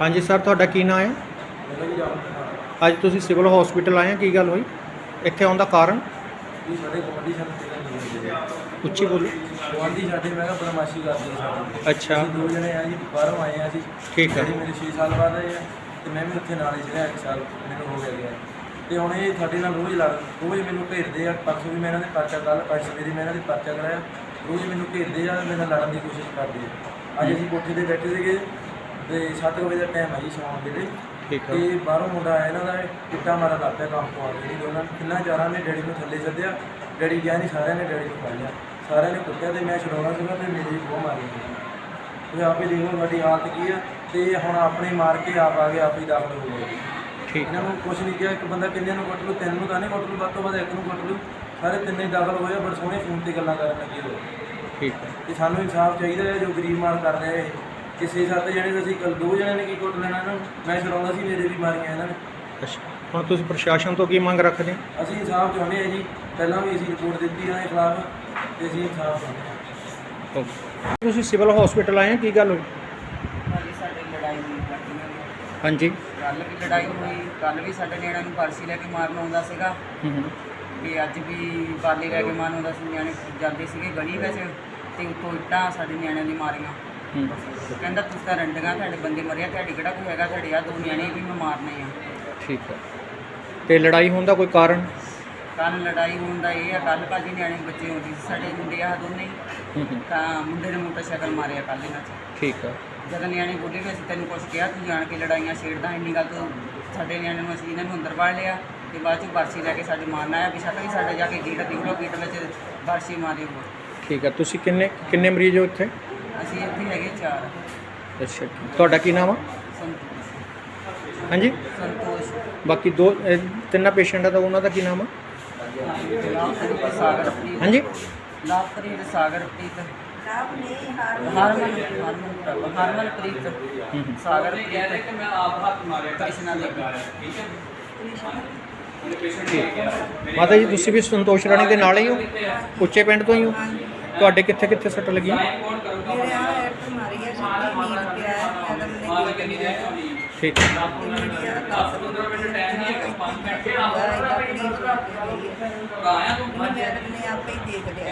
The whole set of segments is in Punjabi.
ਹਾਂਜੀ ਸਰ ਤੁਹਾਡਾ ਕੀ ਨਾਮ ਹੈ? ਮੇਰਾ ਜੀ ਰਾਮ ਕੁਮਾਰ ਅੱਜ ਤੁਸੀਂ ਸਿਵਲ ਹਸਪੀਟਲ ਆਏ ਆ ਕੀ ਗੱਲ ਹੋਈ? ਇੱਥੇ ਆਉਣ ਦਾ ਕਾਰਨ? ਜੀ ਸਾਡੇ ਗੁਆਂਢੀ ਸਾਨੂੰ ਨਹੀਂ ਦਿੰਦੇ ਉੱਚੀ ਬੋਲੋ। ਗੁਆਂਢੀ ਸਾਡੇ ਮੈਂ ਕਿਹਾ ਬਦਮਾਸ਼ੀ ਕਰਦੇ ਨੇ ਸਾਡੇ ਅੱਛਾ। ਅਸੀਂ ਦੋ ਜਣੇ ਆ ਜੀ ਬਾਹਰੋਂ ਆਏ ਆ ਅਸੀਂ। ਠੀਕ ਹੈ ਜਿਹੜੀ ਮੇਰੇ 6 ਸਾਲ ਬਾਅਦ ਆਏ ਆ ਤੇ ਮੈਂ ਵੀ ਉੱਥੇ ਨਾਲ ਹੀ ਸੀਗਾ ਇੱਕ ਸਾਲ ਮੈਨੂੰ ਹੋ ਗਿਆ ਗਿਆ। ਤੇ ਹੁਣ ਇਹ ਸਾਡੇ ਨਾਲ ਰੋਜ਼ ਲੜ ਰੋਜ਼ ਮੈਨੂੰ ਘੇਰਦੇ ਆ। ਪਰਸੋਂ ਵੀ ਮੈਂ ਇਹਨਾਂ ਦੇ ਪਰਚਾ ਕੱਲ ਪਰਸੋਂ ਸਵੇਰੇ ਮੈਂ ਇਹਨਾਂ ਦੇ ਪਰਚਾ ਕਰਾਇਆ। ਰੋਜ਼ ਮੈਨੂੰ ਘੇਰਦੇ ਆ ਮੇਰੇ ਨਾਲ ਲੜਨ ਦੀ ਕੋਸ਼ਿਸ਼ ਕਰਦੇ ਆ। ਅੱਜ ਅਸੀਂ ਕੋਠੇ ਤੇ ਬੈਠੇ ਸੀਗੇ ਤੇ 7 ਵਜੇ ਦਾ ਟਾਈਮ ਆ ਜੀ ਸ਼ਾਮ ਵੇਲੇ ਠੀਕ ਹੈ ਤੇ ਬਾਹਰੋਂ ਮੁੰਡਾ ਆਇਆ ਇਹਨਾਂ ਦਾ ਕਿੱਟਾ ਮਾਰਾ ਪਿਆ ਕੰਮ ਤੋਂ ਆ ਜੀ ਦੋਨਾਂ ਨੇ। ਤਿੰਨਾਂ ਚਾਰਾਂ ਨੇ ਡੈਡੀ ਨੂੰ ਥੱਲੇ ਸੱਦਿਆ ਡੈਡੀ ਗਿਆ ਨਹੀਂ ਸਾਰਿਆਂ ਨੇ ਡੈਡੀ ਨੂੰ ਫੜ ਲਿਆ। ਸਾਰਿਆਂ ਨੇ ਕੁੱਟਿਆ ਤੇ ਮੈਂ ਛਡਾਉਣਾ ਸੀਗਾ ਤੇ ਮੇਰੀ ਬਹੁਤ ਮਾਰੀ ਤੁਸੀਂ ਆਪੇ ਦੇਖੋ ਸਾਡੀ ਹਾਲਤ ਕੀ ਆ। ਤੇ ਹੁਣ ਆਪਣੇ ਮਾਰ ਕੇ ਆਪ ਆ ਗਏ ਆਪ ਹੀ ਦਾਖਲ ਹੋ ਗਏ। ਠੀਕ। ਇਹਨਾਂ ਨੂੰ ਕੁਝ ਨਹੀਂ ਕਿਹਾ ਇੱਕ ਬੰਦਾ ਕਿੰਨਿਆਂ ਨੂੰ ਕੁੱਟ ਲੂ ਤਿੰਨ ਨੂੰ ਤਾਂ ਨਹੀਂ ਕੁੱਟ ਲੂ ਵੱਧ ਤੋਂ ਵੱਧ ਇੱਕ ਨੂੰ ਕੁੱਟ ਲੂ। ਸਾਰੇ ਤਿੰਨੇ ਦਾਖਲ ਹੋਏ ਬੜ ਸੋਹਣੇ ਫੋਨ ਤੇ ਗੱਲਾਂ ਕਰਨ ਲੱਗੇ ਹੋਏ ਠੀਕ ਹੈ ਤੇ ਸਾਨੂੰ ਇਨਸਾਫ ਚਾਹੀਦਾ ਹੈ ਜੋ ਗਰੀਬ ਮਾਰ ਕਰ ਰਿਹਾ ਹੈ ਕਿਸੇ ਸੱਤ ਜਣੇ ਦਾ ਅਸੀਂ ਕੱਲ ਦੋ ਜਣਿਆਂ ਨੇ ਕੀ ਕੁੱਟ ਲੈਣਾ ਇਹਨਾਂ ਨੂੰ? ਮੈਂ ਛਡਾਉਂਦਾ ਸੀ ਮੇਰੇ ਵੀ ਮਾਰੀਆਂ ਇਹਨਾਂ ਨੇ। ਅੱਛਾ। ਹੁਣ ਤੁਸੀਂ ਪ੍ਰਸ਼ਾਸਨ ਤੋਂ ਕੀ ਮੰਗ ਰੱਖਦੇ ਹੋ? ਅਸੀਂ ਇਨਸਾਫ ਚਾਹੁੰਦੇ ਹਾਂ ਜੀ। ਪਹਿਲਾਂ ਵੀ ਅਸੀਂ ਰਿਪੋਰਟ ਦਿੱਤੀ ਇਹਨਾਂ ਦੇ ਖਿਲਾਫ ਤੇ ਅਸੀਂ ਇਨਸਾਫ ਚਾਹੁੰਦੇ ਹਾਂ। ਓਕੇ। ਤੁਸੀਂ ਸਿਵਲ ਹਸਪੀਟਲ ਆਏ ਆ ਕੀ ਗੱਲ ਹੋਈ? ਕੱਲ੍ਹ ਸਾਡੇ ਲੜਾਈ ਹੋਈ ਲੜਕੀਆਂ ਦੀ ਹਾਂਜੀ। ਕੱਲ ਵੀ ਲੜਾਈ ਹੋਈ ਕੱਲ ਵੀ ਸਾਡੇ ਨਿਆਣਿਆਂ ਨੂੰ ਪਰਸੀ ਲੈ ਕੇ ਮਾਰਨ ਆਉਂਦਾ ਸੀਗਾ। ਹੂੰ ਹੂੰ। ਤੇ ਅੱਜ ਵੀ ਪਾਲੀ ਲੈ ਕੇ ਮਾਰਨ ਆਉਂਦਾ ਸੀ ਨਿਆਣੇ ਜਾਂਦੇ ਸੀਗੇ ਗਲੀ ਵਿੱਚ। ਤੇ ਉੱਤੋਂ ਇੱਟਾਂ ਸਾਡੇ ਨਿਆਣਿਆਂ ਦੀ ਮਾਰੀਆਂ। ਕਹਿੰਦਾ ਤੁਸੀਂ ਤਾਂ ਰੰਡੀਆਂ ਤੁਹਾਡੇ ਬੰਦੇ ਮਰਿਆ ਤੁਹਾਡੀ ਕਿਹੜਾ ਕੋਈ ਹੈਗਾ ਤੁਹਾਡੇ ਆ ਦੋ ਨਿਆਣੇ ਵੀ ਮੈਂ ਮਾਰਨੇ ਆ। ਠੀਕ ਹੈ। ਤੇ ਲੜਾਈ ਹੋਣ ਦਾ ਕੋਈ ਕਾਰਨ? ਕੱਲ ਲੜਾਈ ਹੋਣ ਦਾ ਇਹ ਆ ਕੱਲ ਭਾਜੀ ਨਿਆਣੇ ਬੱਚੇ ਹੁੰਦੇ ਸੀ ਸਾਡੇ ਮੁੰਡੇ ਆ ਦੋਨੇ। ਹੀ। ਹੂੰ। ਹੂੰ ਤਾਂ ਮੁੰਡੇ ਨੇ ਮੋਟਰਸਾਈਕਲ ਮਾਰਿਆ ਕੱਲ ਇਹਨਾਂ 'ਚ। ਠੀਕ ਹੈ। ਜਦੋਂ ਨਿਆਣੇ ਬੋਲੇ ਵੀ ਅਸੀਂ ਤੈਨੂੰ ਕੁਝ ਕਿਹਾ ਤੂੰ ਜਾਣ ਕੇ ਲੜਾਈਆਂ ਛੇੜਦਾ ਇੰਨੀ ਗੱਲ ਤੋਂ ਸਾਡੇ ਨਿਆਣੇ ਨੂੰ ਅਸੀਂ ਇਹਨਾਂ ਨੂੰ ਅੰਦਰ ਵੜ ਲਿਆ ਤੇ ਬਾਅਦ ਚ ਬਰਸੀ ਲੈ ਕੇ ਸਾਡੇ ਮਾਰਨ ਆਇਆ ਵੀ ਸ਼ਕਲ ਹੀ ਸਾਡੇ ਜਾ ਕੇ ਗੇਟ ਦੇਖ ਲਓ ਗੇਟ ਵਿੱਚ ਬਰਸੀ ਮਾਰੀ ਹੋ ਠੀਕ ਹੈ। ਤੁਸੀਂ ਕਿੰਨੇ ਕਿੰਨੇ ਮਰੀਜ਼ ਹੋ ਇੱਥੇ? ਅਸੀਂ ਇੱਥੇ ਹੈਗੇ ਚਾਰ। ਅੱਛਾ ਤੁਹਾਡਾ ਕੀ ਨਾਮ ਆ? ਸੰਤੋਸ਼। ਹਾਂਜੀ? ਸੰਤੋਸ਼। ਬਾਕੀ ਦੋ ਇਹ ਤਿੰਨਾਂ ਪੇਸ਼ੈਂਟ ਆ ਤਾਂ ਉਹਨਾਂ ਦਾ ਕੀ ਨਾਮ ਆ? ਲਾਭਪ੍ਰੀਤ ਸਾਗਰ ਪ੍ਰੀਤ। ਹਾਂਜੀ? ਲਾਭਪ੍ਰੀਤ ਸਾਗਰ ਪ੍ਰੀਤ। ਹਰਮਨ ਹਰਮਨ ਹਰਮਨ ਪ੍ਰੀਤ। ਹੂੰ ਹੂੰ। ਸਾਗਰ ਪ੍ਰੀਤ। ਮੈਂ ਆਪ ਹੱਥ ਮਾਰਿਆ ਕ੍ਰਿਸ਼ਨਾ ਦੇਵੀ ਮਾਤਾ ਜੀ ਤੁਸੀਂ ਵੀ ਸੰਤੋਸ਼ ਰਾਣੀ ਦੇ ਨਾਲ ਹੀ ਹੋ? ਉੱਚੇ ਪਿੰਡ ਤੋਂ ਹੀ ਹੋ? ਤੁਹਾਡੇ ਕਿੱਥੇ ਕਿੱਥੇ ਸੱਟ ਲੱਗੀ? ਮੇਰੇ ਆ ਐਟ ਮਾਰੀ ਹੈ ਸਿੱਧੀ ਨੀਲ ਪਿਆ ਹੈ ਕਦਮ ਨੇ ਦੇਖ ਲਿਆ ਠੀਕ। ਹੈ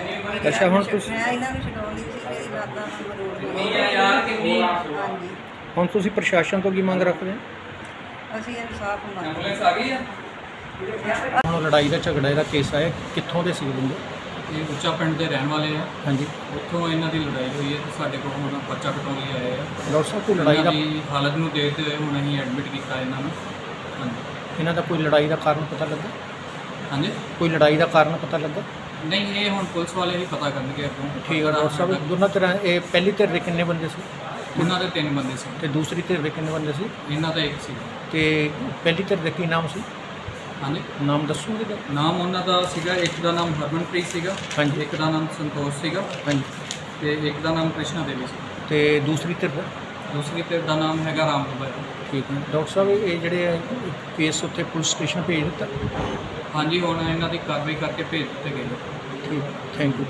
ਹੀ ਅੱਛਾ, ਹੁਣ ਤੁਸੀਂ- ਮੈਂ ਇਹਨਾਂ ਨੂੰ ਛਡਾਉਂਦੀ ਸੀ ਮੇਰੀ ਰਾਤਾਂ ਨੂੰ ਹਾਂਜੀ। ਹੁਣ ਤੁਸੀਂ ਪ੍ਰਸ਼ਾਸਨ ਤੋਂ ਕੀ ਮੰਗ ਰੱਖਦੇ ਹੋ? ਅਸੀਂ ਇਨਸਾਫ ਮੰਗਦੇ ਹੁਣ ਲੜਾਈ ਦਾ ਝਗੜਾ ਦਾ ਕੇਸ ਆਇਆ ਕਿੱਥੋਂ ਦੇ ਸੀ ਬੰਦੇ? ਇਹ ਉੱਚਾ ਪਿੰਡ ਦੇ ਰਹਿਣ ਵਾਲੇ ਆ। ਹਾਂਜੀ। ਉੱਥੋਂ ਇਹਨਾਂ ਦੀ ਲੜਾਈ ਹੋਈ ਹੈ ਤੇ ਸਾਡੇ ਕੋਲ ਹੁਣ ਬੱਚਾ ਕਟਾਉਣ ਲਈ ਆਏ ਆ। ਡਾਕਟਰ ਸਾਹਿਬ ਕੋਈ ਲੜਾਈ ਇਹਨਾਂ ਦਾ ਦੀ ਹਾਲਤ ਨੂੰ ਦੇਖਦੇ ਹੋਏ ਹੁਣ ਅਸੀਂ ਐਡਮਿਟ ਕੀਤਾ ਇਹਨਾਂ ਨੂੰ। ਹਾਂਜੀ। ਇਹਨਾਂ ਦਾ ਕੋਈ ਲੜਾਈ ਦਾ ਕਾਰਨ ਪਤਾ ਲੱਗਾ? ਹਾਂਜੀ? ਕੋਈ ਲੜਾਈ ਦਾ ਕਾਰਨ ਪਤਾ ਲੱਗਾ? ਨਹੀਂ ਇਹ ਹੁਣ ਪੁਲਿਸ ਵਾਲੇ ਹੀ ਪਤਾ ਕਰਨਗੇ ਅੱਗੋਂ। ਠੀਕ ਹੈ ਡਾਕਟਰ ਸਾਹਿਬ ਦੋਨਾਂ ਤਰ੍ਹਾਂ ਇਹ ਪਹਿਲੀ ਧਿਰ ਦੇ ਕਿੰਨੇ ਬੰਦੇ ਸੀ? ਉਹਨਾਂ ਦੇ ਤਿੰਨ ਬੰਦੇ ਸੀ। ਤੇ ਦੂਸਰੀ ਧਿਰ ਦੇ ਕਿੰਨੇ ਬੰਦੇ ਸੀ? ਇਹਨਾਂ ਦਾ ਇੱਕ ਸੀ। ਤੇ ਪਹਿਲੀ ਧਿਰ ਦੇ ਕੀ ਨਾਮ ਸੀ? ਹਾਂਜੀ ਨਾਮ ਦੱਸੋਗੇ ਜਰਾ? ਨਾਮ ਉਹਨਾਂ ਦਾ ਸੀਗਾ ਇੱਕ ਦਾ ਨਾਮ ਹਰਮਨਪ੍ਰੀਤ ਸੀਗਾ ਹਾਂਜੀ। ਇੱਕ ਦਾ ਨਾਮ ਸੰਤੋਸ਼ ਸੀਗਾ ਹਾਂਜੀ। ਤੇ ਇੱਕ ਦਾ ਨਾਮ ਕ੍ਰਿਸ਼ਨਾ ਦੇਵੀ ਸੀ। ਤੇ ਦੂਸਰੀ ਧਿਰ ਦਾ? ਦੂਸਰੀ ਤੇ ਦਾ ਨਾਮ ਹੈਗਾ ਰਾਮ ਕੁਮਾਰ ਠੀਕ ਹੈ। ਡਾਕਟਰ ਸਾਹਿਬ ਇਹ ਜਿਹੜੇ ਕੇਸ ਉੱਤੇ ਪੁਲਿਸ ਸਟੇਸ਼ਨ ਭੇਜ ਦਿੱਤਾ? ਹਾਂਜੀ ਹੁਣ ਇਹਨਾਂ ਦੀ ਕਾਰਵਾਈ ਕਰਕੇ ਭੇਜ ਦਿੱਤੇ ਗਏ ਠੀਕ ਥੈਂਕ ਯੂ।